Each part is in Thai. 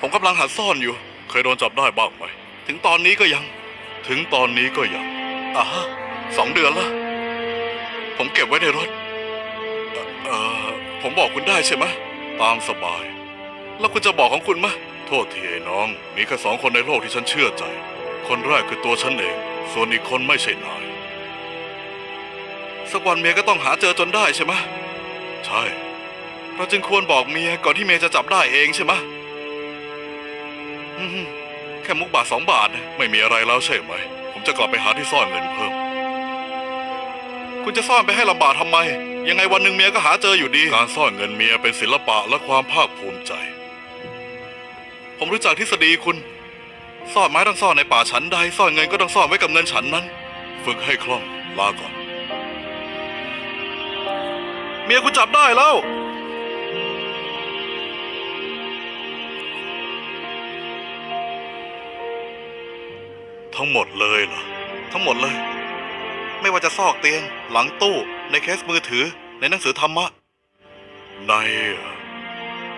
ผมกำลังหาซ่อนอยู่ เคยโดนจับได้บ้างไหม ถึงตอนนี้ก็ยัง ถึงตอนนี้ก็ยังอ่าฮะสองเดือนละ ผมเก็บไว้ในรถ เอ่อเออผมบอกคุณได้ใช่ไหมตามสบาย แล้วคุณจะบอกของคุณไหมโทษทีไอ้น้อง มีแค่สองคนในโลกที่ฉันเชื่อใจ คนแรกคือตัวฉันเอง ส่วนอีกคนไม่ใช่นาย สักวันเมียก็ต้องหาเจอจนได้ใช่ไหมใช่ เราจึงควรบอกเมียก่อนที่เมียจะจับได้เองใช่ไหม อืมแค่มุกบาทสองบาทนะไม่มีอะไรแล้วใช่ไหม ผมจะกลับไปหาที่ซ่อนเงินเพิ่ม คุณจะซ่อนไปให้ลำบากทำไม ยังไงวันหนึ่งเมียก็หาเจออยู่ดี การซ่อนเงินเมียเป็นศิลปะและความภาคภูมิใจ ผมรู้จักทฤษฎีคุณ ซ่อนไม้ต้องซ่อนในป่าฉันใด ซ่อนเงินก็ต้องซ่อนไว้กับเงินฉันนั้น ฝึกให้คล่องลาก่อน เมียคุณจับได้แล้ว ทั้งหมดเลยเหรอทั้งหมดเลย ไม่ว่าจะซอกเตียง หลังตู้ ในเคสมือถือ ในหนังสือธรรมะ ใน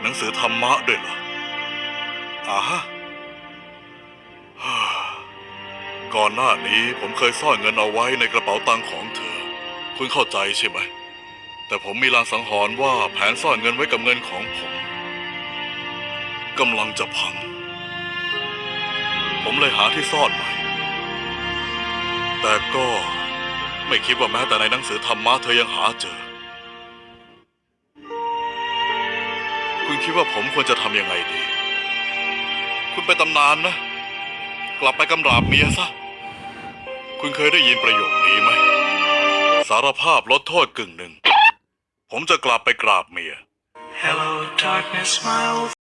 หนังสือธรรมะด้วยเหรออ่าฮะฮ่าก่อนหน้านี้ผมเคยซ่อนเงินเอาไว้ในกระเป๋าตังค์ของเธอ คุณเข้าใจใช่ไหม แต่ผมมีลางสังหรณ์ว่าแผนซ่อนเงินไว้กับเงินของผมกำลังจะพัง ผมเลยหาที่ซ่อนใหม่ แต่ก็ไม่คิดว่าแม้แต่ในหนังสือธรรมะเธอยังหาเจอ คุณคิดว่าผมควรจะทำยังไงดี คุณไปตำนานนะ กลับไปกำราบเมียซะ คุณเคยได้ยินประโยคนี้ไหม สารภาพลดโทษกึ่งหนึ่ง ผมจะกลับไปกราบเมีย Hello, darkness, my old